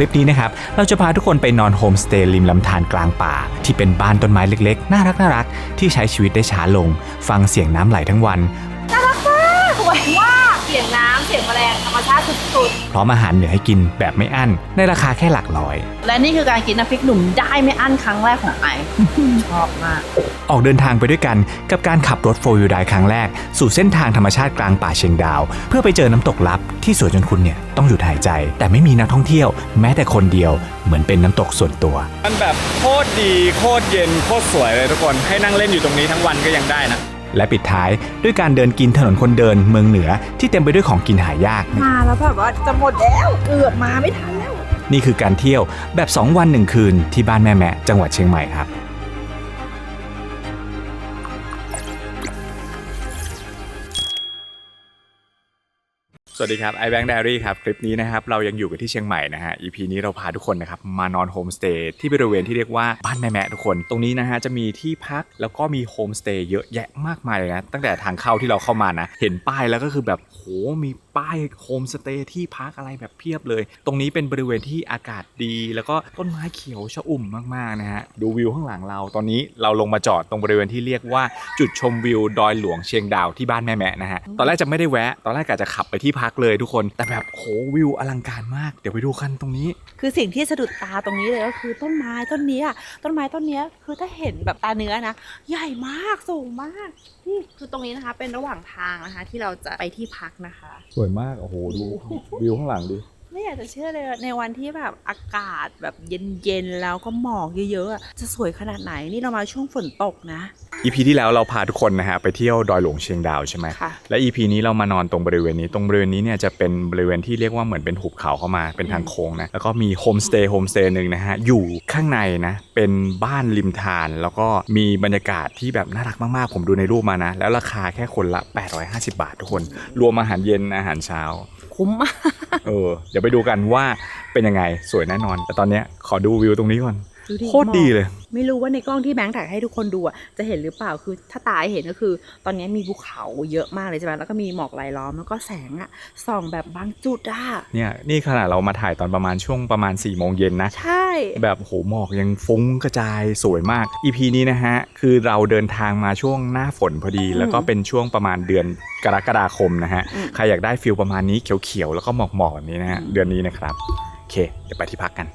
ลิปนี้นะครับ เราจะพาทุกคนไปนอนโฮมสเตย์ริมลำธารกลางป่า ที่เป็นบ้านต้นไม้เล็กๆ น่ารักน่ารักที่ใช้ชีวิตได้ช้าลง ฟังเสียงน้ำไหลทั้งวัน ชาติสุดพร้อมอาหารเหนือให้กินแบบไม่อั้น ในราคาแค่หลักร้อยและนี่คือการกินน้ำพริกหนุ่มได้ไม่อั้นครั้งแรกของไอ ชอบมาก ออกเดินทางไปด้วยกันกับการขับรถโฟล์วิวไดครั้งแรก สู่เส้นทางธรรมชาติกลางป่าเชียงดาว เพื่อไปเจอน้ำตกลับที่สวยจนคุณเนี่ยต้องหยุดหายใจ แต่ไม่มีนักท่องเที่ยว แม้แต่คนเดียวเหมือนเป็นน้ำตกส่วนตัว มันแบบโคตรดีโคตรเย็นโคตรสวยเลยทุกคนให้นั่งเล่นอยู่ตรงนี้ทั้งวันก็ยังได้นะ และปิดท้ายด้วยการเดินกินถนนคนเดินเมืองเหนือที่เต็มไปด้วยของกินหายาก มาแล้วแบบว่าจะหมดแล้วเกือบมาไม่ทันแล้ว นี่คือการเที่ยวแบบ 2 วัน 1 คืนที่บ้านแม่แมะจังหวัดเชียงใหม่ครับ สวัสดีครับ iBank Diary ครับ คลิปนี้นะครับ เรายังอยู่กันที่เชียงใหม่นะฮะ EP นี้เราพาทุกคนนะครับ มานอนโฮมสเตย์ที่บริเวณที่เรียกว่าบ้านแม่แมะทุกคน ตรงนี้นะฮะ จะมีที่พักแล้วก็มีโฮมสเตย์เยอะแยะมากมายเลยนะ ตั้งแต่ทางเข้าที่เราเข้ามานะ เห็นป้ายแล้วก็คือแบบโหมีป้ายโฮมสเตย์ที่พักอะไรแบบเพียบเลย ตรงนี้เป็นบริเวณที่อากาศดี แล้วก็ต้นไม้เขียวชอุ่มมากๆนะฮะดูวิวข้างหลังเราตอนนี้เราลงมาจอดตรงบริเวณที่เรียกว่าจุดชมวิวดอยหลวงเชียงดาวที่บ้านแม่แมะนะฮะตอนแรกจะไม่ได้แวะตอนแรกกะจะขับไปที่พักเลยทุกคน แต่แบบโหวิวอลังการมาก เดี๋ยวไปดูกันตรงนี้ คือสิ่งที่สะดุดตาตรงนี้เลยก็คือต้นไม้ต้นเนี้ยต้นไม้ต้นเนี้ยคือถ้าเห็นแบบตาเนื้อนะ ใหญ่มากสูงมากนี่คือตรงนี้นะคะ เป็นระหว่างทางนะคะ ที่เราจะไปที่พักนะคะ สวยมากโอ้โหดูวิวข้างหลังดิไม่ อยากจะเชื่อเลยในวันที่แบบอากาศแบบเย็นๆแล้วก็หมอกเยอะๆอะจะสวยขนาดไหนนี่เรามาช่วงฝนตกนะ EP ที่แล้วเราพาทุกคนนะฮะไปเที่ยวดอยหลวงเชียงดาวใช่ไหมค่ะและ EP นี้เรามานอนตรงบริเวณนี้ตรงบริเวณนี้เนี่ยจะเป็นบริเวณที่เรียกว่าเหมือนเป็นหุบเขาเข้ามาเป็นทางโค้งนะแล้วก็มีโฮมสเตย์โฮมสเตย์หนึ่งนะฮะอยู่ข้างในนะเป็นบ้านริมทาน แล้วก็มีบรรยากาศที่แบบน่ารักมากๆ ผมดูในรูปมานะ แล้วราคาแค่คนละ 850 บาททุกคน รวมอาหารเย็นอาหารเช้า คุ้มมาก เออ เดี๋ยวไปดูกันว่าเป็นยังไงสวยแน่นอน แต่ตอนเนี้ยขอดูวิวตรงนี้ก่อน ดูดิโคตรดีเลย ไม่รู้ว่าในกล้องที่แบงค์ถ่ายให้ทุกคนดูอะจะเห็นหรือเปล่าคือถ้าตาเห็นก็คือ ตอนนี้มีภูเขาเยอะมากเลยใช่ไหมแล้วก็มีหมอกรายล้อมแล้วก็แสงอะส่องแบบบางจุดอะเนี่ยนี่ขนาดเรามาถ่ายตอนประมาณช่วงประมาณ4ี่โมงเย็นนะ ใช่ แบบโหหมอกยังฟุ้งกระจายสวยมาก EP นี้นะฮะ คือเราเดินทางมาช่วงหน้าฝนพอดี แล้วก็เป็นช่วงประมาณเดือนกรกฎาคมนะฮะใครอยากได้ฟิลประมาณนี้เขียวๆแล้วก็หมอกๆแบบนี้นะฮะเดือนนี้นะครับโอเคเดี๋ยวไปที่พักกัน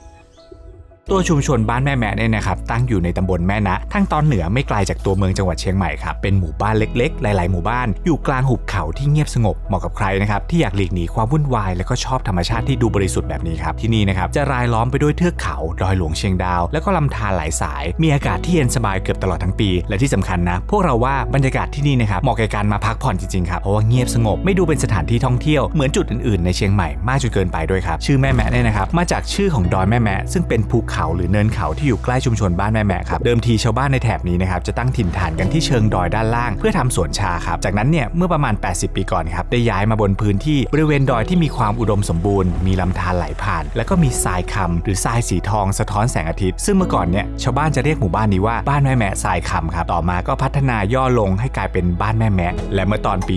ตัวชุมชนบ้านแม่แมะเนี่ยนะครับตั้งอยู่ในตำบลแม่นะทางตอนเหนือไม่ไกลจากตัวเมืองจังหวัดเชียงใหม่ครับเป็นหมู่บ้านเล็กๆ หลาย ๆ หมู่บ้านอยู่กลางหุบเขาที่เงียบสงบเหมาะกับใครนะครับที่อยากหลีกหนีความวุ่นวายและก็ชอบธรรมชาติที่ดูบริสุทธิ์แบบนี้ครับที่นี่นะครับจะรายล้อมไปด้วยเทือกเขาดอยหลวงเชียงดาว แล้วก็ลำธารหลายสาย มีอากาศที่เย็นสบายเกือบตลอดทั้งปี และที่สำคัญนะ พวกเราว่าบรรยากาศที่นี่นะครับเหมาะแก่การมาพักผ่อนจริงๆครับเพราะว่าเงียบสงบไม่ดูเป็นสถานที่ท่องเที่ยวเหมือนจุดอื่นๆในเชียงใหม่มากจนเกินไปด้วยครับชื่อแม่แมะเนี่ยนะครับมาจากชื่อของดอยแม่แมะซึ่งเป็นภูเขาหรือเนินเขาที่อยู่ใกล้ชุมชนบ้านแม่แมะครับเดิมทีชาวบ้านในแถบนี้นะครับจะตั้งถิ่นฐานกันที่เชิงดอยด้านล่าง เพื่อทำสวนชาครับจากนั้นเนี่ยเมื่อประมาณ 80 ปีก่อนครับได้ย้ายมาบนพื้นที่บริเวณดอยที่มีความอุดมสมบูรณ์มีลำธารไหลผ่าน แล้วก็มีทรายคำหรือทรายสีทองสะท้อนแสงอาทิตย์ ซึ่งเมื่อก่อนเนี่ยชาวบ้านจะเรียกหมู่บ้านนี้ว่าบ้านแม่แมะทรายคำครับต่อมาก็พัฒนาย่อลงให้กลายเป็นบ้านแม่แมะและเมื่อตอนปี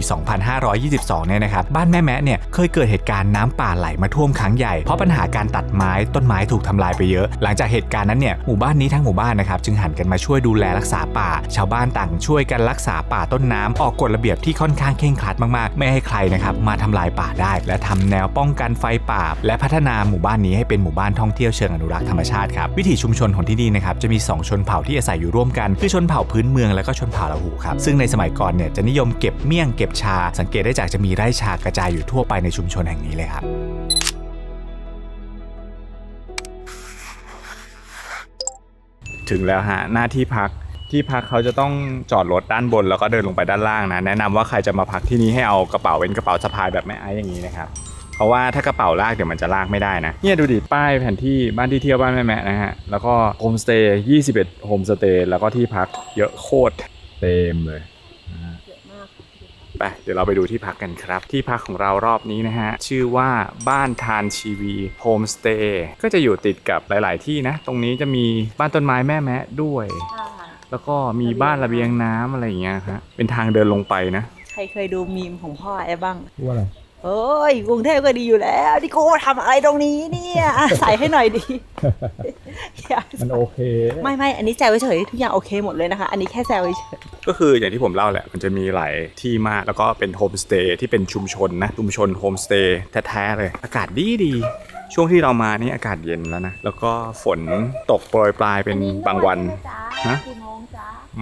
2522 เนี่ยนะครับบ้านแม่แมะเนี่ยเคยเกิดเหตุการณ์น้ำป่าไหลมาท่วมครั้งใหญ่เพราะปัญหาการตัดไม้ต้นไม้ถูกทำลายไปเยอะหลังจากเหตุการณ์นั้นเนี่ยหมู่บ้านนี้ทั้งหมู่บ้านนะครับจึงหันกันมาช่วยดูแลรักษาป่า ชาวบ้านต่างช่วยกันรักษาป่าต้นน้ำออกกฎระเบียบที่ค่อนข้างเคร่งครัดมากๆ ไม่ให้ใครนะครับมาทำลายป่าได้ และทำแนวป้องกันไฟป่า และพัฒนาหมู่บ้านนี้ให้เป็นหมู่บ้านท่องเที่ยวเชิงอนุรักษ์ธรรมชาติครับวิถีชุมชนของที่นี่นะครับจะมี 2 ชนเผ่าที่อาศัยอยู่ร่วมกันคือชนเผ่าพื้นเมืองและก็ชนเผ่าละหูครับซึ่งในสมัยก่อนเนี่ยจะนิยมเก็บเมี่ยงเก็บชา สังเกตได้จากจะมีไร่ชากระจายอยู่ทั่วไปในชุมชนแห่งนี้เลยครับ ถึงแล้วฮะหน้าที่พักที่พักเขาจะต้องจอดรถด้านบนแล้วก็เดินลงไปด้านล่างนะแนะนำว่าใครจะมาพักที่นี่ให้เอากระเป๋าเป็นกระเป๋าสะพายแบบแม่ไอ้อย่างนี้นะครับเพราะว่าถ้ากระเป๋าลากเดี๋ยวมันจะลากไม่ได้นะเนี่ยดูดิป้ายแผนที่บ้านที่เที่ยวบ้านแม่แม่นะฮะแล้วก็โฮมสเตย์21โฮมสเตย์แล้วก็ที่พักเยอะโคตรเต็มเลย ไปเดี๋ยวเราไปดูที่พักกันครับ ที่พักของเรารอบนี้นะฮะ ชื่อว่าบ้านทานชีวีโฮมสเตย์ก็จะอยู่ติดกับหลาย ๆ ที่นะ ตรงนี้จะมีบ้านต้นไม้แม่แมะด้วย แล้วก็มีบ้านระเบียงน้ำอะไรอย่างเงี้ยฮะเป็นทางเดินลงไปนะ ใครเคยดูมีมของพ่อไอ้บ้าง ว่าอะไร เอ้ยกรุงเทพก็ดีอยู่แล้วนี่กูทำอะไรตรงนี้เนี่ยอะใส่ให้หน่อยดีอย่ามันโอเค ไม่ไม่อันนี้แซวเฉยๆทุกอย่างโอเคหมดเลยนะคะ อันนี้แค่แซวเฉยก็คืออย่างที่ผมเล่าแหละ มันจะมีหลายที่มาก แล้วก็เป็นโฮมสเตย์ที่เป็นชุมชนนะ ชุมชนโฮมสเตย์แท้ๆเลย อากาศดีดีๆช่วงที่เรามานี่อากาศเย็นแล้วนะ แล้วก็ฝนตกโปรยปลายเป็นบางวัน ฮะ กี่โมงจ๊ะ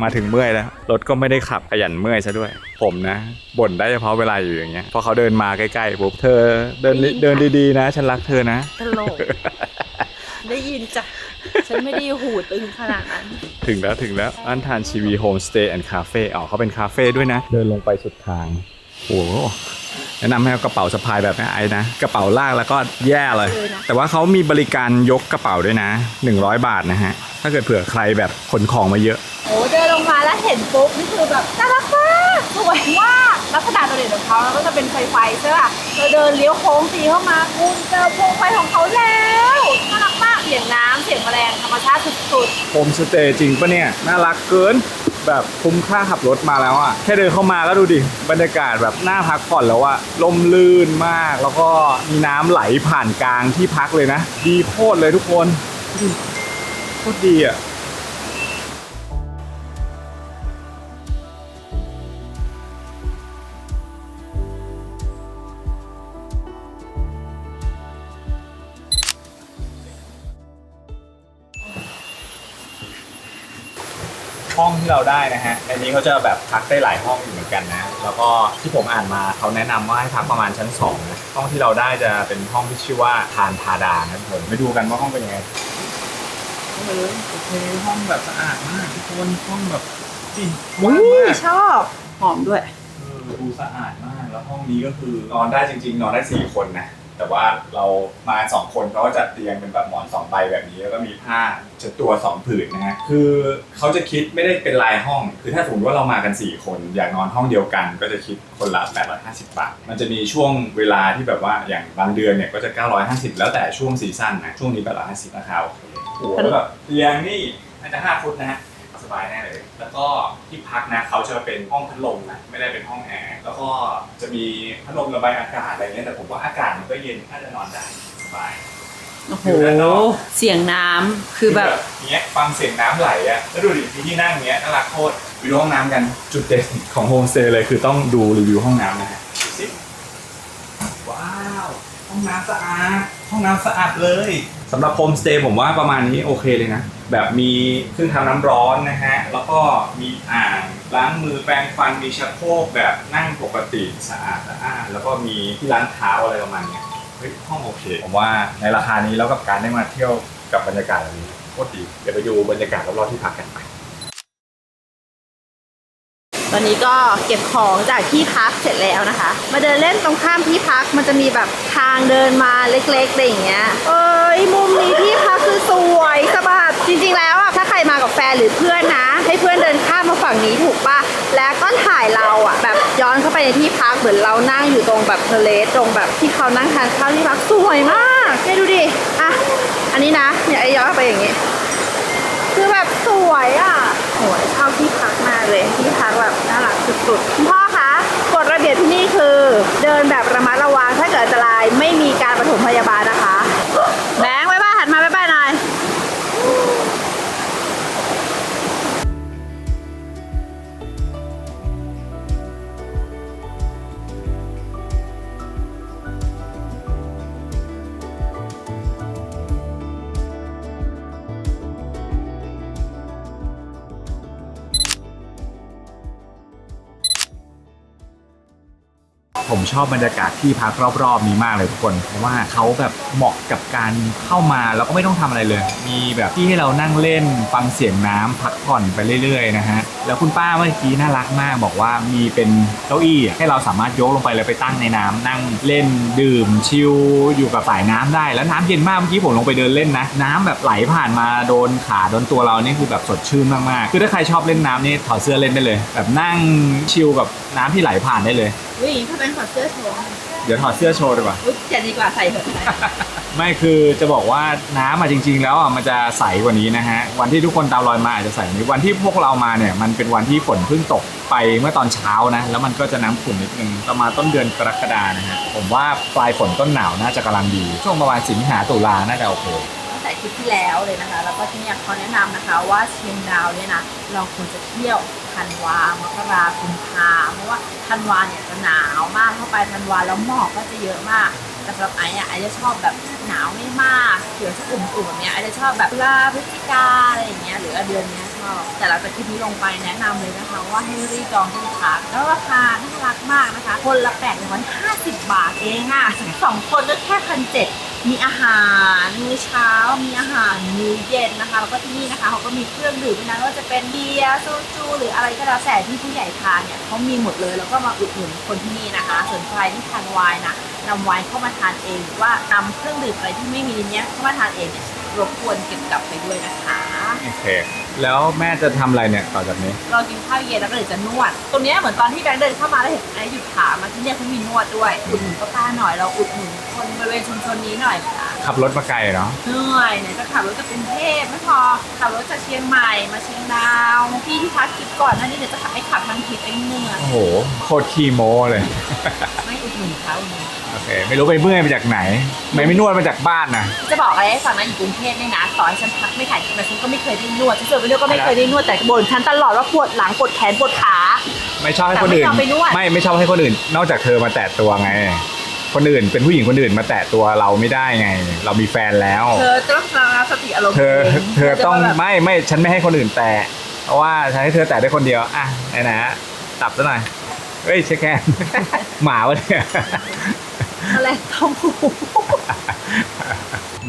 มาถึงเมื่อยแล้วรถก็ไม่ได้ขับขยันเมื่อยซะด้วย ผมนะบ่นได้เฉพาะเวลาอยู่อย่างเงี้ยพอเขาเดินมาใกล้ๆปุ๊บเธอเดินเดินดีๆนะ ฉันรักเธอนะๆตลก ได้ยินจ้ะ ฉันไม่ได้หูตึงขนาดนั้น ถึงแล้วถึงแล้วร้านทานชีวีโฮมสเตย์แอนด์คาเฟ่อ๋อเขาเป็นคาเฟ่ด้วยนะ เดินลงไปสุดทางโอ้โห แนะนำให้เอากระเป๋าสะพายแบบนี้ไอ้นะกระเป๋าลากแล้วก็แย่เลยเออนะแต่ว่าเขามีบริการยกกระเป๋าด้วยนะ 100 บาทนะฮะถ้าเกิดเผื่อใครแบบขนของมาเยอะ โอ้เดินลงมาแล้วเห็นปุ๊บนี่คือแบบน่ารักมากสวยมากลักษณะโดดเด่นของเขาแล้วก็จะเป็นไฟไฟใช่ป่ะเราเดินเลี้ยวโค้งตีเข้ามาคุณเจอพวงไฟของเขาแล้วน่ารักมากเสียงน้ำเสียงแมลงธรรมชาติสุดโฮมสเตย์จริงปะเนี่ยน่ารักเกิน แบบคุ้มค่าขับรถมาแล้วอะ่ะแค่เดินเข้ามาก็ดูดิบรรยากาศแบบน่าพักผ่อนแล้วอะลมลื่นมาก แล้วก็มีน้ำไหลผ่านกลางที่พักเลยนะ ดีโคตรเลยทุกคนโคตรดีอะ่ะ ที่เราได้นะฮะในนี้เขาจะแบบพักได้หลายห้องอยู่เหมือนกันนะ แล้วก็ที่ผมอ่านมาเขาแนะนำว่าให้พักประมาณชั้น2นะห้องที่เราได้จะเป็นห้องที่ชื่อว่าทานพาดานะผมไปดูกันว่าห้องเป็นยังไงเออโอเคห้องแบบสะอาดมากทุกคนห้องแบบจริงว่างมากชอบหอมด้วย เออดูสะอาดมากแล้วห้องนี้ก็คือนอนได้จริง ๆ นอนได้สี่คนนะ แต่ว่าเรามาสองคนเขาก็จัดเตียงเป็นแบบหมอนสองใบแบบนี้ แล้วก็มีผ้าเช็ดตัวสองผืนนะฮะคือเขาจะคิดไม่ได้เป็นรายห้อง คือถ้าสมมติว่าเรามากัน 4 คนอยากนอนห้องเดียวกัน ก็จะคิดคนละ850 บาท มันจะมีช่วงเวลาที่แบบว่าอย่างบางเดือนเนี่ยก็จะ 950 แล้วแต่ช่วงซีซั่นนะช่วงนี้850ราคาโอเคโอ้โหแล้วแบบเตียงนี่น่าจะ5ฟุตนะฮะส บายแน่เลย แล้วก็ที่พักนะเขาจะเป็นห้องพัดลมนะไม่ได้เป็นห้องแอร์แล้วก็จะมีพัดลมระบายอากาศอะไรเงี้ยแต่ผมว่าอากาศมันก็เย็นน่าจะนอนได้สบายโอ้โหอยู่ด้านนอกเสียงน้ำคือแบบเนี้ยฟังเสียงน้ำไหลอะแล้วดูดิมีที่นั่งเนี้ยน่ารักโคตรไปดูห้องน้ำกันจุดเด่นของโฮมสเตย์เลยคือต้องดูรีวิวห้องน้ำนะฮะดูสิว้าว ห้องน้ำสะอาด ห้องน้ำสะอาดเลยสำหรับโฮมสเตย์ผมว่าประมาณนี้โอเคเลยนะ แบบมีเครื่องทำน้ำร้อนนะฮะ แล้วก็มีอ่างล้างมือแปรงฟันมีชักโครกแบบนั่งปกติสะอาดสะอาดแล้วก็มีที่ล้างเท้าอะไรประมาณเนี้ยเฮ้ยห้องโอเค ผมว่าในราคานี้แล้วกับการได้มาเที่ยวกับบรรยากาศแบบนี้โคตรดีเดี๋ยวไปดูบรรยากาศรอบๆที่พักกันไป อนนี้ก็เก็บของจากที่พักเสร็จแล้วนะคะ มาเดินเล่นตรงข้ามที่พักมันจะมีแบบทางเดินมาเล็กๆอะไรอย่างเงี้ย เอ้ยมุมนี้ที่พักคือสวยสบัดจริงๆแล้วอะถ้าใครมากับแฟนหรือเพื่อนนะ ให้เพื่อนเดินข้ามมาฝั่งนี้ถูกปะแล้วก็ถ่ายเราอะแบบย้อนเข้าไปในที่พักเหมือนเรานั่งอยู่ตรงแบบเทเลตรงแบบที่เขานั่งทานข้าวที่พักสวยมากเนี่ยดูดิอะอันนี้นะเนี่ยไอ้ย้อนไปอย่างงี้ คือแบบสวยอะ โหยชอบที่พักมากเลยที่พักแบบน่ารักสุดๆคุณพ่อคะกฎระเบียบที่นี่คือ เดินแบบระมัดระวังถ้าเกิดอันตรายไม่มีการปฐมพยาบาลนะคะแบงค์บ๊ายบายหันม ผมชอบบรรยากาศที่พักรอบๆนี้มากเลยทุกคน เพราะว่าเขาแบบเหมาะกับการเข้ามาแล้วก็ไม่ต้องทำอะไรเลย มีแบบที่ให้เรานั่งเล่นฟังเสียงน้ำพักผ่อนไปเรื่อยๆนะฮะแล้วคุณป้าเมื่อกี้น่ารักมากบอกว่ามีเป็นเก้าอี้ให้เราสามารถยกลงไปเลยไปตั้งในน้ำนั่งเล่นดื่มชิลอยู่กับสายน้ำได้ แล้วน้ำเย็นมากเมื่อกี้ผมลงไปเดินเล่นนะ น้ำแบบไหลผ่านมาโดนขาโดนตัวเรานี่คือแบบสดชื่นมากๆคือถ้าใครชอบเล่นน้ำนี่ถอดเสื้อเล่นได้เลย แบบนั่งชิลกับน้ำที่ไหลผ่านได้เลย วิ่งถ้าเป็นขอดเสื้อโชว์เดี๋ยวถอดเสื้อโชว์ดีกว่า อุ๊ยจะดีกว่าใส่เถอะไม่คือจะบอกว่าน้ำอะจริง ๆ แล้วอะมันจะใสกว่านี้นะฮะวันที่ทุกคนตามรอยมาอาจจะใสกว่านี้วันที่พวกเรามาเนี่ยมันเป็นวันที่ฝนเพิ่งตกไปเมื่อตอนเช้านะแล้วมันก็จะน้ำขุ่นนิดนึงประมาณต้นเดือนกรกฎานะฮะผมว่าปลายฝนต้นหนาวน่าจะกำลังดี ช่วงประมาณสิงหาตุลาน่าจะโอเคตั้ง แต่ทริปที่แล้วเลยนะคะ แล้วก็ที่เนี่ยเขาแนะนำนะคะว่าเชียงดาวเนี่ยนะเราควรจะเที่ยวธันวามกรากุมภาเพราะว่าธันวาเนี่ยจะหนาวมากเข้าไปธันวาแล้วหมอกก็จะเยอะมากแต่สำหรับไอ้อะไอ้จะชอบแบบหนาวไม่มากเขียวจะอุ่นๆแบบเนี้ยไอ้จะชอบแบบลาพฤศจิกาอะไรอย่างเงี้ยหรือเดือนเนี้ยชอบแต่หลังจากคลิปนี้ลงไปแนะนำเลยนะคะว่าให้รีบจองที่พักแล้วราคาน่ารักมากนะคะ คนละแปดร้อยห้าสิบบาทเองอะสองคนก็แค่พันเจ็ด มีอาหารมื้อเช้า มีอาหารมื้อเย็นนะคะ แล้วก็ที่นี่นะคะเขาก็มีเครื่องดื่มด้วยนะไม่ว่าจะเป็นเบียร์โซจูหรืออะไรก็แล้วแต่ที่ผู้ใหญ่ทานเนี่ยเขามีหมดเลยแล้วก็มาอุดหนุนคนที่นี่นะคะ ส่วนใครที่ทานไวน์นะนำไวน์เข้ามาทานเองหรือว่านำเครื่องดื่มอะไรที่ไม่มีในเนี้ยเข้ามาทานเองเนี่ยรบกวนเก็บกลับไปด้วยนะคะโอเค แล้วแม่จะทำอะไรเนี่ยต่อจากนี้ เรากินข้าวเย็นแล้วก็เดี๋ยวจะนวด ตรงเนี้ยเหมือนตอนที่แบงค์เดินเข้ามาแล้วเห็นไอ้หยุดถามมาที่เนี่ยเขามีนวดด้วย อุดหนุนป้าๆหน่อยเราอุดหนุน คนบริเวณชุมชนนี้หน่อยค่ะขับรถมาไกลเนาะเหนื่อยเนี่ยจะขับรถจากกรุงเทพไม่พอขับรถจากเชียงใหม่มาเชียงดาวที่ที่พักทริปก่อนหนั่นนี่เดี๋ยวจะขับไปขับทั้งทริปเองเหนื่อยโอ้โหโคตรขี้โม้เลย ไม่อุดหนุนเขาอุดหนุนโอเค ไม่รู้ไปเมื่อยมาจากไหน ไม่ไม่นวดมาจากบ้านนะจะบอกอะไรให้ฟังนะอยู่กรุงเทพเนี่ยนะต่อให้ฉันพักไม่ถ่ายคลิปนะฉันก็ไม่เคยได้นวดฉันเจอไปเรื่อยก็ไม่เคยได้นวดแต่บ่นฉันตลอดว่าปวดหลังปวดแขนปวดขา ไม่ชอบให้คนอื่นแต่ไม่ยอมไปนวด ไม่ไม่ชอบให้คนอื่น นอกจากเธอมาแตะตัวไง คนอื่น เป็นผู้หญิงคนอื่นมาแตะตัวเราไม่ได้ไง เรามีแฟนแล้ว เธอต้องระงับสติอารมณ์เธอตัวเธอต้องจะมาแบบไม่ไม่ฉันไม่ให้คนอื่นแตะเพราะว่าฉันให้เธอแตะได้คนเดียวอะไหนนะตับซะหน่อยเฮ้ยเช็คแกนหมาวะเนี่ยอะไรต้องหู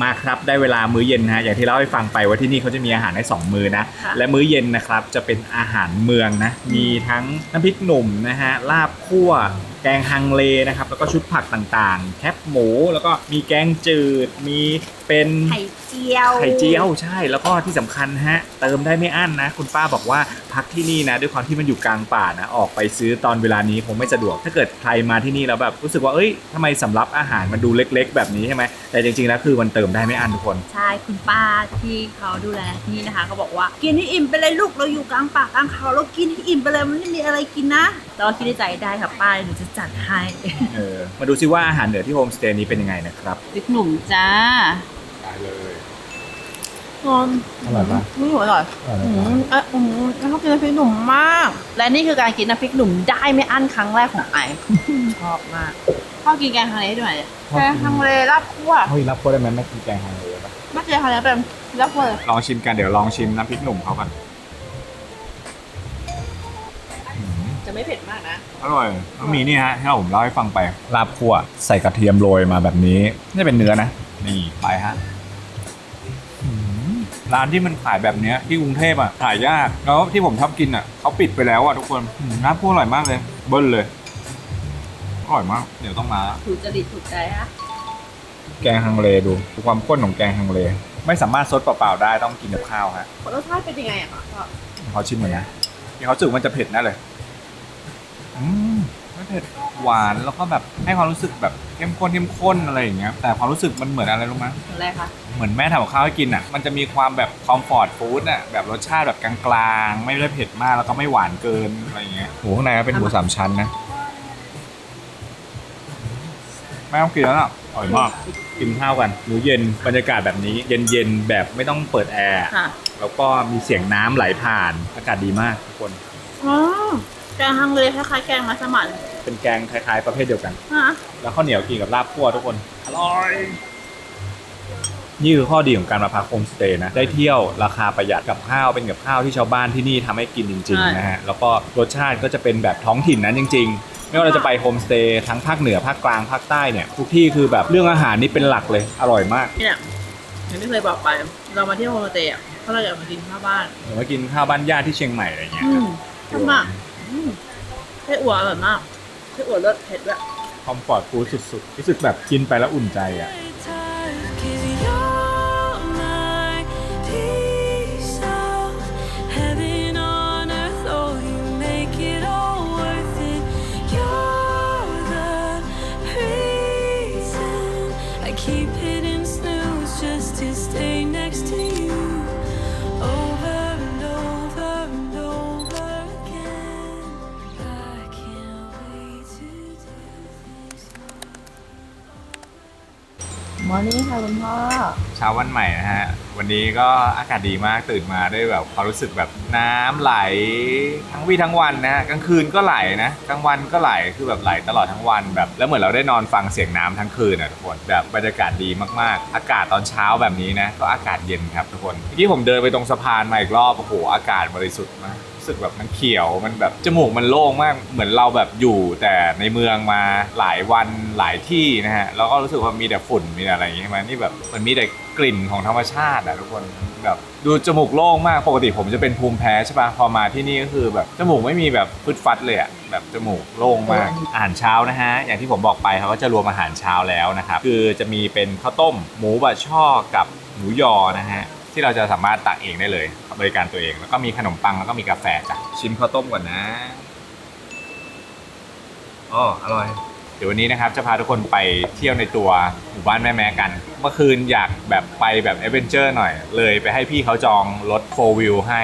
มาครับได้เวลามื้อเย็นนะฮะอย่างที่เล่าให้ฟังไปว่าที่นี่เขาจะมีอาหารให้สองมื้อนะค่ะและมื้อเย็นนะครับจะเป็นอาหารเมืองนะมีทั้งน้ำพริกหนุ่มนะฮะลาบคั่วแกงฮังเลนะครับ แล้วก็ชุดผักต่างๆ แคบหมู แล้วก็มีแกงจืด มีเป็นไข่เจียว ไข่เจียวใช่ แล้วก็ที่สำคัญฮะ เติมได้ไม่อั้นนะ คุณป้าบอกว่าพักที่นี่นะ ด้วยความที่มันอยู่กลางป่านะ ออกไปซื้อตอนเวลานี้คงไม่สะดวก ถ้าเกิดใครมาที่นี่แล้วแบบรู้สึกว่า เอ้ยทำไมสำรับอาหารมันดูเล็ก ๆ แบบนี้ใช่ไหม แต่จริงๆแล้วคือมันเติมได้ไม่อั้นทุกคน ใช่คุณป้าที่เขาดูแลที่นี่นะคะเขาบอกว่า กินให้อิ่มไปเลยลูกเราอยู่กลางป่ากลางเขาเรากินให้อิ่มไปเลยมันไม่มีอะไรกินนะ แต่ว่าคิดในใจได้ค่ะป้าหนูจะจัดให้เออมาดูซิว่าอาหารเหนือที่โฮมสเตย์นี้เป็นยังไงนะครับพริกหนุ่มจ้าได้เลยงอมอร่อยปะไม่อร่อยอืมเอะอืมชอบกินน้ำพริกหนุ่มมาก และนี่คือการกินน้ำพริกหนุ่มได้ไม่อั้นครั้งแรกของไอชอบมากพ่อกินแกงทะเลให้ด้วยหน่อยดิแกงทะเลลาบคั่วเฮ้ยรับโค้ดได้ไหมไม่กินแกงฮังเลปะไม่เจอทะเลเป็นลาบคั่วเลยลองชิมกันเดี๋ยวลองชิมน้ำพริกหนุ่มเขากัน ไม่เผ็ดมากนะ อร่อยต้องมีนี่ฮะที่ผมเล่าให้ฟังไปลาบคั่วใส่กระเทียมโรยมาแบบนี้นี่เป็นเนื้อนะนี่ไปฮะอืมร้านที่มันขายแบบเนี้ยที่กรุงเทพอะขายยากแล้วที่ผมชอบกินอะเขาปิดไปแล้วอะทุกคนอืมลาบคั่วอร่อยมากเลย เบิ้ลเลยอร่อยมาก เดี๋ยวต้องมา ถูกจริตถูกใจฮะแกงฮังเลดูดูความข้นของแกงฮังเล ไม่สามารถซดเปล่าๆได้ต้องกินกับข้าวฮะรสชาติเป็นยังไงอะคะเขาชิมหน่อยนะมีเขาสึกมันจะเผ็ดแน่เลย อืมไม่เผ็ดหวานแล้วก็แบบให้ความรู้สึกแบบเข้มข้นเข้มข้นอะไรอย่างเงี้ยแต่ความรู้สึกมันเหมือนอะไรรู้ไหมอะไรคะ เหมือนแม่ทำกับข้าวให้กินอะมันจะมีความแบบคอมฟอร์ตฟู้ดอะแบบรสชาติแบบกลางๆ ไม่ได้เผ็ดมากแล้วก็ไม่หวานเกินอะไรอย่างเงี้ยหมูข้างในก็เป็นหมูสามชั้นนะไม่ต้องกินแล้วอะอร่อยมากกินข้าวกันมื้อเย็นบรรยากาศแบบนี้ เย็นๆแบบไม่ต้องเปิดแอร์ค่ะ แล้วก็มีเสียงน้ำไหลผ่านอากาศดีมากทุกคน อ๋อ แกงฮังเลคล้ายๆแกงมัสมั่นเป็นแกงคล้ายๆประเภทเดียวกัน ฮะแล้วข้าวเหนียวกินกับลาบคั่วทุกคน อร่อย นี่คือข้อดีของการมาพักโฮมสเตย์นะ ได้เที่ยวราคาประหยัดกับข้าวเป็นกับข้าวที่ชาวบ้านที่นี่ทำให้กินจริงๆนะฮะ แล้วก็รสชาติก็จะเป็นแบบท้องถิ่นนั้นจริง ๆ ไม่ว่าเราจะไปโฮมสเตย์ทั้งภาคเหนือภาคกลางภาคใต้เนี่ยทุกที่คือแบบเรื่องอาหารนี่เป็นหลักเลย อร่อยมากเนี่ยอย่างที่เคยบอกไป เรามาเที่ยวโฮมสเตย์อะเพราะเราอยากมากินข้าวบ้านหรือว่ากินข้าวบ้านญาติที่เชียงใหม่อะไรเงี้ยอืมชอบมากอืม ไส้อั่วอร่อยมากไส้อั่วรสเผ็ดด้วยคอมฟอร์ตฟู้ดสุดๆรู้สึกแบบกินไปแล้วอุ่นใจอะ นี่ค่ะคุณพ่อเช้าวันใหม่นะฮะ วันนี้ก็อากาศดีมากตื่นมาได้แบบความรู้สึกแบบน้ำไหลทั้งวี่ทั้งวันนะฮะกลางคืนก็ไหลนะกลางวันก็ไหลคือแบบไหลตลอดทั้งวันแบบ แล้วเหมือนเราได้นอนฟังเสียงน้ำทั้งคืนอะทุกคนแบบบรรยากาศดีมากๆ อากาศตอนเช้าแบบนี้นะก็อากาศเย็นครับทุกคนเมื่อกี้ผมเดินไปตรงสะพานมาอีกรอบโอ้โหอากาศบริสุทธิ์มาก สึกแบบมันเขียวมันแบบจมูกมันโล่งมากเหมือนเราแบบอยู่แต่ในเมืองมาหลายวันหลายที่นะฮะแล้วก็รู้สึกว่ามีแต่ฝุ่นมีแต่อะไรอย่างเงี้ยมันนี่แบบมันมีแต่กลิ่นของธรรมชาติอะทุกคนแบบดูจมูกโล่งมากปกติผมจะเป็นภูมิแพ้ใช่ปะพอมาที่นี่ก็คือแบบจมูกไม่มีแบบฟึดฟัดเลยอะแบบจมูกโล่งมากอาหารเช้านะฮะอย่างที่ผมบอกไปเขาก็จะรวมอาหารเช้าแล้วนะครับคือจะมีเป็นข้าวต้ม หมูบะช่อกับหมูยอนะฮะ ที่เราจะสามารถตักเองได้เลยบริการตัวเอง แล้วก็มีขนมปังแล้วก็มีกาแฟจ้ะชิมข้าวต้มก่อนนะอ๋ออร่อย เดี๋ยววันนี้นะครับจะพาทุกคนไปเที่ยวในตัวหมู่บ้านแม่แม้กัน เมื่อคืนอยากแบบไปแบบเอเวนเจอร์หน่อย เลยไปให้พี่เขาจองรถโฟวิวให้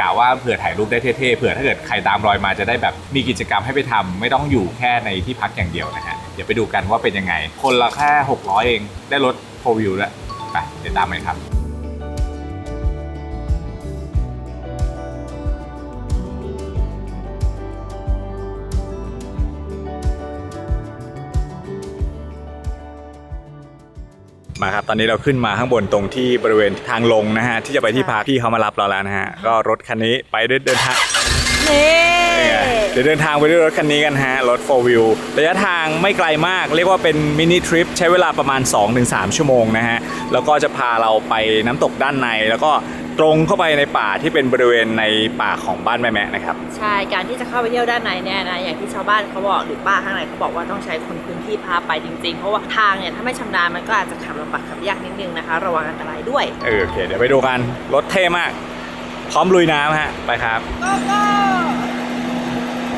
กะว่าเผื่อถ่ายรูปได้เท่ๆ เผื่อถ้าเกิดใครตามรอยมาจะได้แบบมีกิจกรรมให้ไปทำไม่ต้องอยู่แค่ในที่พักอย่างเดียวนะฮะ เดี๋ยวไปดูกันว่าเป็นยังไง คนละแค่ 600 เอง ได้รถโฟวิวแล้ว ไปติดตามเลยครับ มาครับตอนนี้เราขึ้นมาข้างบนตรงที่บริเวณทางลงนะฮะที่จะไปที่พักพี่เขามารับเราแล้วนะฮะก็รถคันนี้ไปด้วยเดินทางนี่นี่ไงเดี๋ยวเดินทางไปด้วยรถคันนี้กันฮะรถ 4 wheel ระยะทางไม่ไกลมาก เรียกว่าเป็นมินิทริปใช้เวลาประมาณ 2-3 ชั่วโมงนะฮะแล้วก็จะพาเราไปน้ำตกด้านในแล้วก็ ตรงเข้าไปในป่าที่เป็นบริเวณในป่าของบ้านแม่แมะนะครับ ใช่ การที่จะเข้าไปเที่ยวด้านในเนี่ยนะ อย่างที่ชาวบ้านเขาบอกหรือป้าข้างในเขาบอกว่าต้องใช้คนพื้นที่พาไปจริงๆ เพราะว่าทางเนี่ยถ้าไม่ชำนาญมันก็อาจจะขับลำบากขับยากนิดนึงนะคะ ระวังอันตรายด้วย เออโอเค เดี๋ยวไปดูกันรถเท่มาก พร้อมลุยน้ำฮะ ไปครับ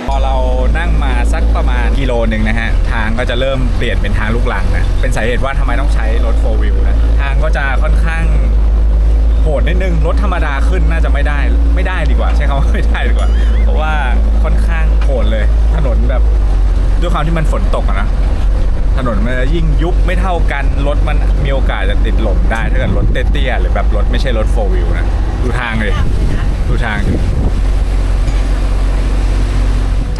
พอเรานั่งมาสักประมาณกิโลหนึ่งนะฮะ ทางก็จะเริ่มเปลี่ยนเป็นทางลูกลังนะ เป็นสาเหตุว่าทำไมต้องใช้รถโฟวิวนะ ทางก็จะค่อนข้าง โหดนิดนึงรถธรรมดาขึ้นน่าจะไม่ได้ไม่ได้ดีกว่า ใช้คำว่าไม่ได้ดีกว่า เพราะว่าค่อนข้างโหดเลย ถนนแบบด้วยความที่มันฝนตกอะนะถนนมันจะยิ่งยุบไม่เท่ากันรถมันมีโอกาสจะติดหล่มได้ถ้าเกิดรถเตี้ยๆหรือแบบรถไม่ใช่รถโฟวิวนะดูทางเลยดูทาง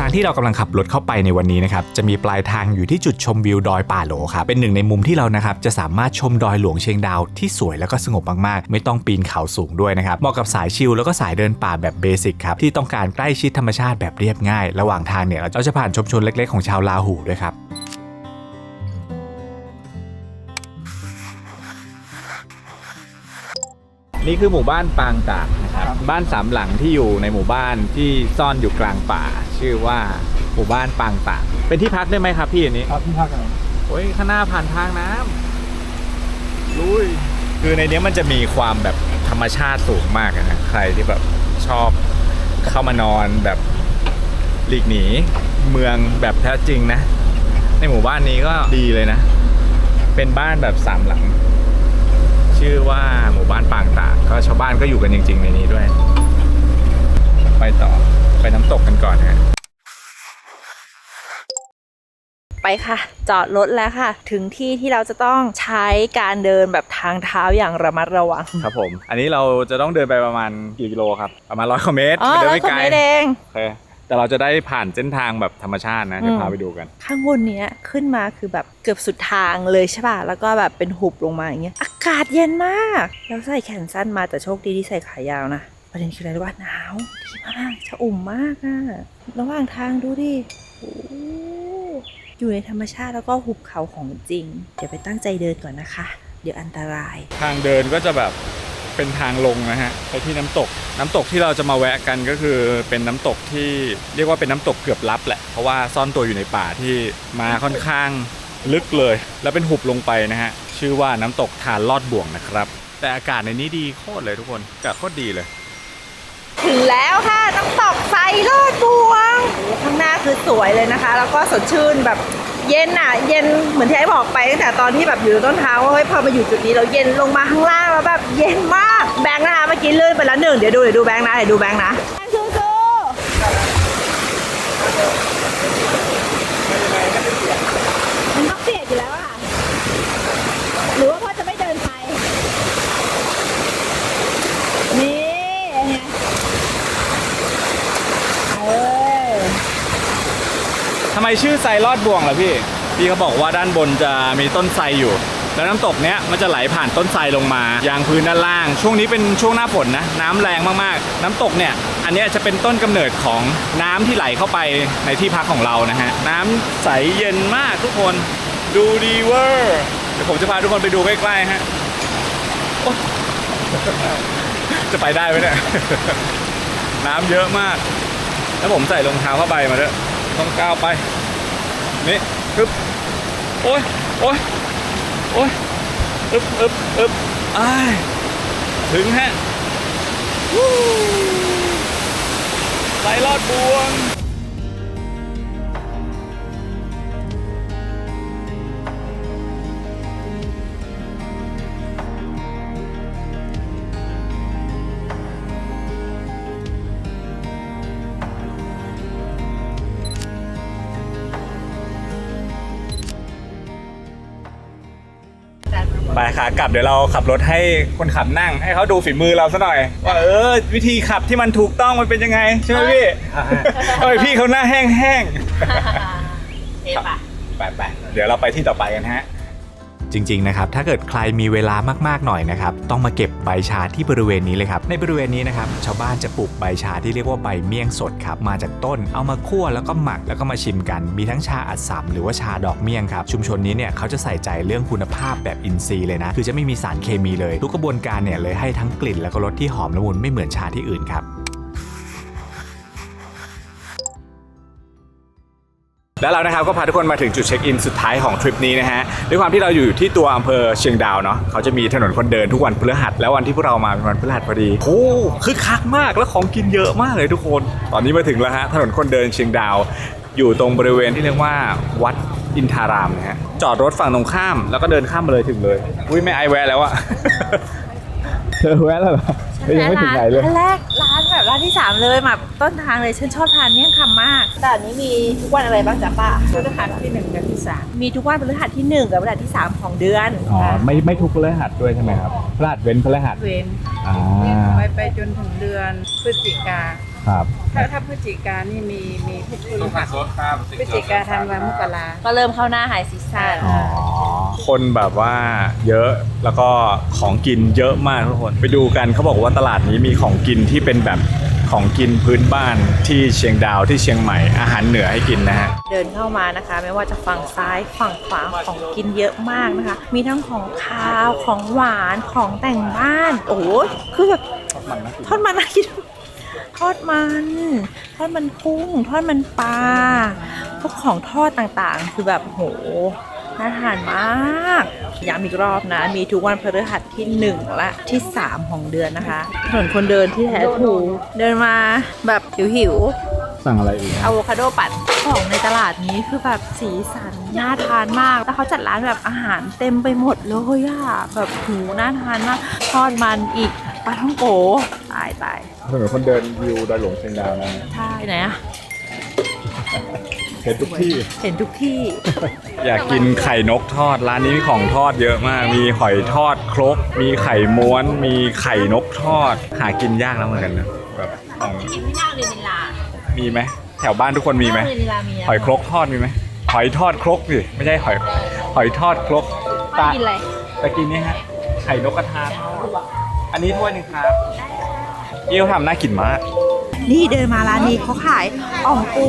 างที่เรากำลังขับรถเข้าไปในวันนี้นะครับจะมีปลายทางอยู่ที่จุดชมวิวดอยป่าโหลครับเป็นหนึ่งในมุมที่เรานะครับจะสามารถชมดอยหลวงเชียงดาวที่สวยแล้วก็สงบมากๆ ไม่ต้องปีนเขาสูงด้วยนะครับเหมาะกับสายชิลแล้วก็สายเดินป่าแบบเบสิกครับที่ต้องการใกล้ชิดธรรมชาติแบบเรียบง่าย ระหว่างทางเนี่ยเราจะผ่านชุมชนเล็กๆของชาวลาหูด้วยครับนี่คือหมู่บ้านปางตากนะครับ บ้านสามหลังที่อยู่ในหมู่บ้านที่ซ่อนอยู่กลางป่า ชื่อว่าหมู่บ้านปางตากเป็นที่พักได้ไหมครับพี่อันนี้ครับที่พักอะไรโอ้ยข้างหน้าผ่านทางน้ำลุยคือในเนี้ยมันจะมีความแบบธรรมชาติสูงมากอะนะใครที่แบบชอบเข้ามานอนแบบหลีกหนีเมืองแบบแท้จริงนะ ในหมู่บ้านนี้ก็ดีเลยนะ เป็นบ้านแบบสามหลัง ชื่อว่าหมู่บ้านปางตากก็ชาวบ้านก็อยู่กันจริง ๆ ในนี้ด้วย ไปต่อ ไปน้ำตกกันก่อนฮะไปค่ะ จอดรถแล้วค่ะ ถึงที่ที่เราจะต้องใช้การเดินแบบทางเท้าอย่างระมัดระวัง ครับผม อันนี้เราจะต้องเดินไปประมาณกี่กิโลครับ ประมาณร้อยกิโลเมตรอ๋อเดินร้อยไม่กว่าไกลเมตรเองโอเคแต่เราจะได้ผ่านเส้นทางแบบธรรมชาตินะเดี๋ยวอืมพาไปดูกัน ข้างบนเนี้ยขึ้นมาคือแบบเกือบสุดทางเลยใช่ป่ะแล้วก็แบบเป็นหุบลงมาอย่างเงี้ยอากาศเย็นมาก แล้วใส่แขนสั้นมาแต่โชคดีที่ใส่ขายาวนะ ประเด็นคืออะไรรู้ป่ะหนาวดีมากชะอุ่มมากอะระหว่างทางดูดิอยู่ในธรรมชาติแล้วก็หุบเขาของจริง เดี๋ยวไปตั้งใจเดินก่อนนะคะ เดี๋ยวอันตราย ทางเดินก็จะแบบเป็นทางลงนะฮะไปที่น้ำตก น้ำตกที่เราจะมาแวะกันก็คือเป็นน้ำตกที่เรียกว่าเป็นน้ำตกเกือบลับแหละเพราะว่าซ่อนตัวอยู่ในป่าที่มาค่อนข้างลึกเลย แล้วเป็นหุบลงไปนะฮะชื่อว่าน้ำตกทานลอดบ่วงนะครับ แต่อากาศในนี้ดีโคตรเลยทุกคนอากาศโคตรดีเลย ถึงแล้วค่ะน้ำตกไซโลดบวงโอ้ข้างหน้า คือสวยเลยนะคะ แล้วก็สดชื่นแบบเย็นอะ เย็นเหมือนที่ไอ้บอกไปตั้งแต่ตอนที่แบบอยู่ต้นทางว่าเฮ้ยพอมาอยู่จุดนี้เราเย็นลงมาข้างล่างแล้วแบบเย็นมากแบงค์นะคะเมื่อกี้ลื่นไปแล้วหนึ่งเดี๋ยวดูเดี๋ยวดูแบงค์นะเดี๋ยวดูแบงค์นะสู้ๆมันต้องเปียกอยู่แล้วอะหรือว่าเพราะ มชื่อไซลอดบ่วงล่ะพี่ พี่เขาบอกว่าด้านบนจะมีต้นไทรอยู่ แล้วน้ำตกเนี้ยมันจะไหลผ่านต้นไทรลงมายางพื้นด้านล่าง ช่วงนี้เป็นช่วงหน้าฝนนะ น้ำแรงมากๆ น้ำตกเนี่ย อันนี้จะเป็นต้นกำเนิดของน้ำที่ไหลเข้าไปในที่พักของเรานะฮะ น้ำใสเย็นมากทุกคน ดูดีเวอร์เดี๋ยวผมจะพาทุกคนไปดูใกล้ๆฮะ จะไปได้ไหมเนี่ย น้ำเยอะมาก แล้วผมใส่รองเท้าผ้าใบมาด้วย ต้องก้าวไป นี่อึบโอ้ยโอ้ยโอ้ยอึบอึบอึบอ้ายถึงฮะวู้ไหลลอดบวง ไปขากลับเดี๋ยวเราขับรถให้คนขับนั่ง ให้เขาดูฝีมือเราซะหน่อยว่าเออ วิธีขับที่มันถูกต้องมันเป็นยังไง ใช่ไหมพี่เอ้ยพี่เขาหน้าแห้งแห้งๆเทปะ ไปไปเดี๋ยวเราไปที่ต่อไปกันฮะ จริงๆนะครับถ้าเกิดใครมีเวลามากๆหน่อยนะครับต้องมาเก็บใบชาที่บริเวณนี้เลยครับในบริเวณนี้นะครับชาวบ้านจะปลูกใบชาที่เรียกว่าใบเมี่ยงสดครับมาจากต้นเอามาคั่วแล้วก็หมักแล้วก็มาชิมกัน มีทั้งชาอัดสำหรือว่าชาดอกเมี่ยงครับชุมชนนี้เนี่ยเขาจะใส่ใจเรื่องคุณภาพแบบอินทรีย์เลยนะคือจะไม่มีสารเคมีเลยทุกกระบวนการเนี่ยเลยให้ทั้งกลิ่นแล้วก็รสที่หอมละมุนไม่เหมือนชาที่อื่นครับ แล้วเรานะครับก็พาทุกคนมาถึงจุดเช็คอินสุดท้ายของทริปนี้นะฮะด้วยความที่เราอยู่ที่ตัวอำเภอเชียงดาวเนาะเขาจะมีถนนคนเดินทุกวันพฤหัสแล้ววันที่พวกเรามาเป็นวันพฤหัสพอดีโอ้คึกคักมากแล้วของกินเยอะมากเลยทุกคน ตอนนี้มาถึงแล้วฮะถนนคนเดินเชียงดาว อยู่ตรงบริเวณที่เรียกว่าวัดอินทารามนะฮะจอดรถฝั่งตรงข้ามแล้วก็เดินข้ามมาเลยถึงเลยอุ้ยไม่ไอแวะแล้วอะ เธอแวะแล้วเหรอยังไม่ถึงไหนเลย ร้านแรกร้านแบบร้านที่สามเลยแบบต้นทางเลยฉันชอบทานเมี่ยงคำมากแต่อันนี้มีทุกวันอะไรบ้างจ๊ะป้าพฤหัสที่หนึ่งกับที่สามมีทุกวันพฤหัสที่หนึ่งกับพฤหัสที่สามของเดือนอ๋อไม่ไม่ทุกพฤหัสด้วยใช่ไหมครับพฤหัสเว้นพฤหัสเว้นอ่า ไปไปจนถึงเดือนพฤศจิกา ครับ ถ้าถ้าพฤศจิกานี่มีมีทุกพฤต้องหัผ่าสนรถครับพฤศจิกาธันวามกราก็เริ่มเข้าหน้าไฮซีซั่นอ๋อ คนแบบว่าเยอะแล้วก็ของกินเยอะมากทุกคน ไปดูกันเขาบอกว่าตลาดนี้มีของกินที่เป็นแบบของกินพื้นบ้านที่เชียงดาวที่เชียงใหม่อาหารเหนือให้กินนะฮะ เดินเข้ามานะคะ ไม่ว่าจะฝั่งซ้ายฝั่งขวาของกินเยอะมากนะคะ มีทั้งของคาวของหวานของแต่งบ้าน โอ้โหคือแบบทอดมันนะคิด ทอดมัน ทอดมันกุ้ง ทอดมันปลา พวกของทอดต่างๆ คือแบบโห น่าทานมาก ย้ำอีกรอบนะ มีทุกวันพฤหัสที่ 1 และที่ 3 ของเดือนนะคะ ถนนคนเดินที่แท้ถูกเดินมาแบบหิวๆสั่งอะไรอีกอะโวคาโดปั่นของในตลาดนี้คือแบบสีสันน่าทานมาก แล้วเขาจัดร้านแบบอาหารเต็มไปหมดเลยอะแบบหูน่าทานมาก ทอดมันอีกปลาท่องโกตายตาย ถนนคนเดินวิวดอยหลวงเชียงดาวนะใช่ไหนอะเห็นทุกที่ เห็นทุกที่ อยากกินไข่นกทอด ร้านนี้มีของทอดเยอะมาก มีหอยทอดครก มีไข่ม้วน มีไข่นกทอด หากินยากแล้วเหมือนกันนะแบบของกินที่นั่งเรียนนิลามีไหมแถวบ้านทุกคนมีไหมเรียนนิลามีหอยครกทอดมีไหมหอยทอดครกสิไม่ใช่หอยหอยทอดครกป้ากินอะไรตะกินนี่ฮะไข่นกกระทาทอดอันนี้ถ้วยหนึงครับ เยี่ยวทำน่ากินมาก นี่เดินมาร้านนี้เขาขายอ่องปู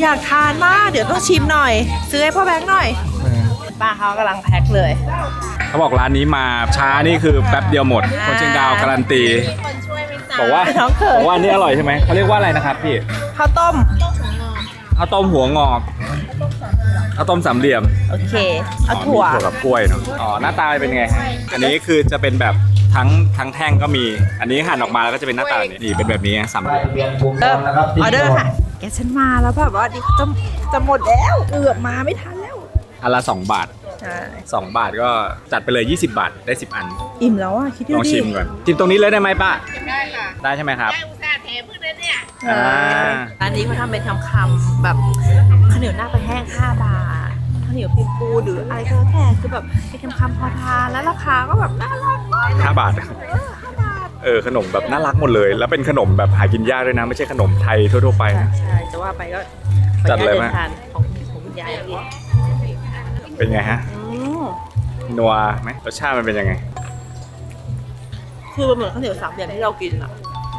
อยากทานมาก เดี๋ยวต้องชิมหน่อย ซื้อให้พ่อแบงค์หน่อย ป้าเขากำลังแพ็คเลย เขาบอกร้านนี้มาช้านี่คือแป๊บเดียวหมด คนเชียงดาวการันตีคนช่วยไหมจ๊ะบอกว่าน้องเขิบนอกว่าอันนี่อร่อยใช่ไหมเขาเรียกว่าอะไรนะครับพี่ข้าวต้ม ข้าวต้มหัวงอกข้าวต้มสามเหลี่ยมโอเค เอาถั่วมีถั่วกับกล้วยเนาะอ๋อหน้าตาเป็นไงฮะอันนี้คือจะเป็นแบบ ทั้งทั้งแท่งก็มี อันนี้หั่นออกมาแล้วก็จะเป็นหน้าตาแบบนี้นี่เป็นแบบนี้สามเหลี่ยมเริ่มออเดอร์ค่ะ แกฉันมาแล้วแบบว่าดิจะจะหมดแล้วเกือบมาไม่ทันแล้วอันละสองบาทใช่2บาทก็จัดไปเลย 20 บาทได้ 10 อัน อิ่มแล้วอะคิดดูลองดิชิมก่อนชิมตรงนี้เลยได้ไหมป้าได้ค่ะได้ใช่ไหมครับอุตส่าห์เทพื้นเลยเนี่ยอ่าร้านนี้เขาทำเป็นคำๆแบบข้าวเหนียวหน้าปลาแห้ง 5 บาทข้าวเหนียวปีปูหรืออะไรก็แล้วแต่คือแบบเป็นคำๆพอทานแล้วราคาก็แบบน่ารักมาก5บาท เออ5บาทเออขนมแบบน่ารักหมดเลย แล้วเป็นขนมแบบหากินยากด้วยนะ ไม่ใช่ขนมไทยทั่วๆไปใช่นะ ใช่จะว่าไปก็จัดเลยไหมขออนุญาตนทานของของคุณยายดิเป็นไงฮะอืมนัวไหมรสชาติมันเป็นยังไง คือมันเหมือนข้าวเหนียวสามเหลี่ยมที่เรากินอะ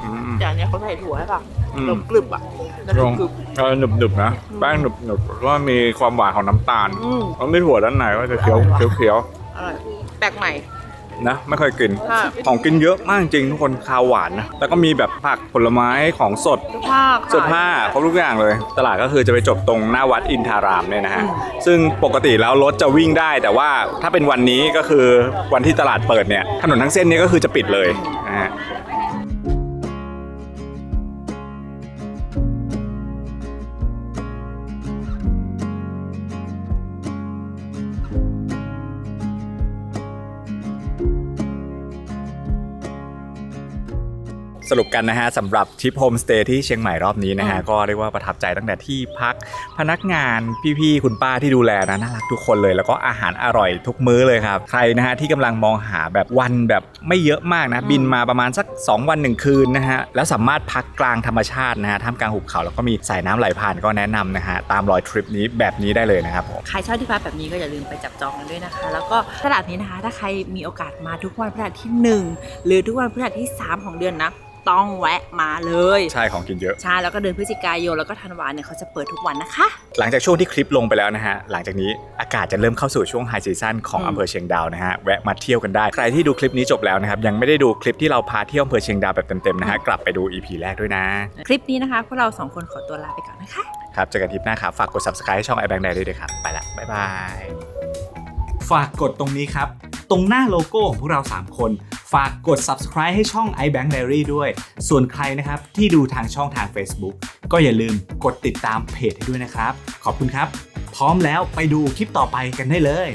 อืมแต่อันเนี้ยเขาใส่ถั่วให้ป่ะอืม แล้วกรึบอะแล้วตรงกรึบ เออหนุบหนุบๆนะแป้งหนุบหนุบๆแล้วก็มีความหวานของน้ำตาลอืม แล้วไม่ถั่วด้านในก็จะเคี้ยวเคี้ยวเคี้ยวอร่อยแปลกใหม่ ๆนะไม่เคยกิน ค่ะ ของกินเยอะมากจริงทุกคนคาวหวานนะ แล้วก็มีแบบผักผลไม้ของสด เสื้อผ้าเสื้อผ้าครบทุกอย่างเลย ตลาดก็คือจะไปจบตรงหน้าวัดอินทารามเนี่ยนะฮะอืมซึ่งปกติแล้วรถจะวิ่งได้ แต่ว่าถ้าเป็นวันนี้ก็คือวันที่ตลาดเปิดเนี่ย ถนนทั้งเส้นนี้ก็คือจะปิดเลยนะฮะ สรุปกันนะฮะสำหรับทริปโฮมสเตย์ที่เชียงใหม่รอบนี้นะฮะก็เรียกว่าประทับใจตั้งแต่ที่พักพนักงานพี่ๆคุณป้าที่ดูแลนะน่ารักทุกคนเลย แล้วก็อาหารอร่อยทุกมื้อเลยครับ ใครนะฮะที่กำลังมองหาแบบวันแบบไม่เยอะมากนะบินมาประมาณสัก 2 วัน 1 คืนนะฮะแล้วสามารถพักกลางธรรมชาตินะฮะท่ามกลางหุบเขาแล้วก็มีสายน้ำไหลผ่านก็แนะนำนะฮะตามรอยทริปนี้แบบนี้ได้เลยนะครับผมใครชอบที่พักแบบนี้ก็อย่าลืมไปจับจองกันด้วยนะคะ แล้วก็ตลาดนี้นะคะ ถ้าใครมีโอกาสมาทุกวันพฤหัสที่ 1 หรือทุกวันพฤหัสที่ 3 ของเดือนนะต้องแวะมาเลย ใช่ของกินเยอะ ใช่แล้วก็เดือนพฤศจิกายนแล้วก็ธันวาเนี่ยเขาจะเปิดทุกวันนะคะ หลังจากช่วงที่คลิปลงไปแล้วนะฮะ หลังจากนี้อากาศจะเริ่มเข้าสู่ช่วงไฮซีซั n ของอืมอำเภอเชียงดาวนะฮะ แวะมาเที่ยวกันได้ ใครที่ดูคลิปนี้จบแล้วนะครับ ยังไม่ได้ดูคลิปที่เราพาเที่ยวอำเภอเชียงดาวแบบเต็มๆนะฮะ กลับไปดู EP แรกด้วยนะ คลิปนี้นะคะพวกเราสองคนขอตัวลาไปก่อนนะคะ ครับ เจอกันทริปหน้าครับ ฝากกด subscribe ให้ช่อง i Bank ได้ด้วยครับ ไปละ บ๊ายบาย ฝากกดตรงนี้ครับ ตรงหน้าโลโก้ของพวกเรา 3 คน ฝากกด subscribe ให้ช่อง iBank Diary ด้วย ส่วนใครนะครับที่ดูทางช่องทาง Facebook ก็อย่าลืมกดติดตามเพจให้ด้วยนะครับ ขอบคุณครับ พร้อมแล้วไปดูคลิปต่อไปกันได้เลย